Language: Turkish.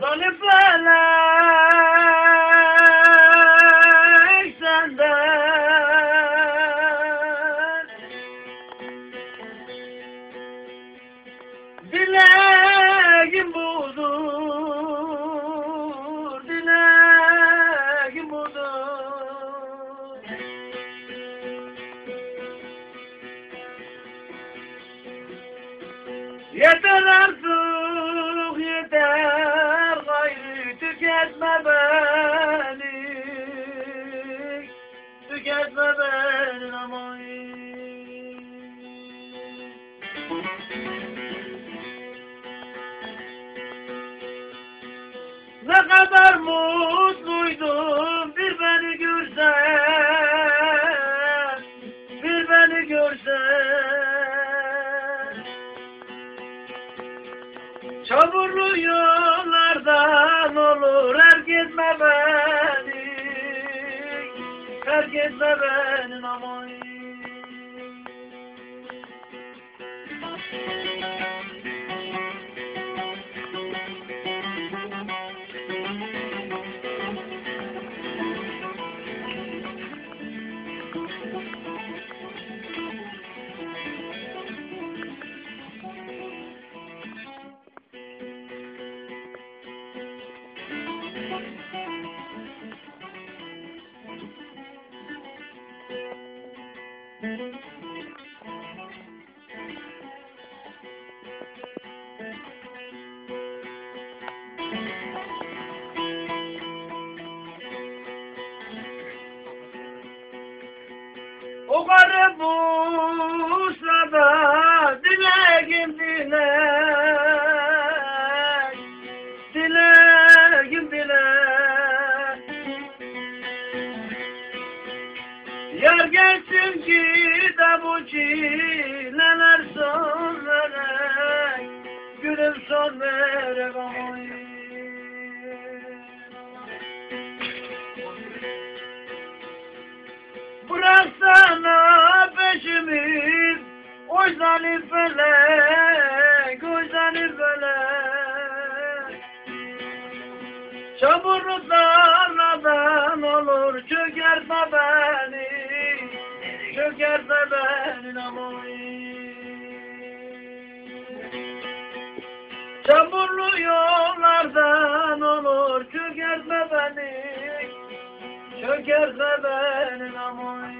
Zalim felek senden. Dileğim budur, dileğim budur. Yeter artık tüketme beni. Tüketme beni aman Ne kadar mutluydum Çamurlu yollardan olur her gitme beni Her O karı bulsa da dileğim dilek Dileğim dilek Yar gelsin ki de bu çileler Çamurlu tarladan olur Çökertme beni Çökertme beni aman Çamurlu yollardan olur Çökertme beni Çökerse benim amoy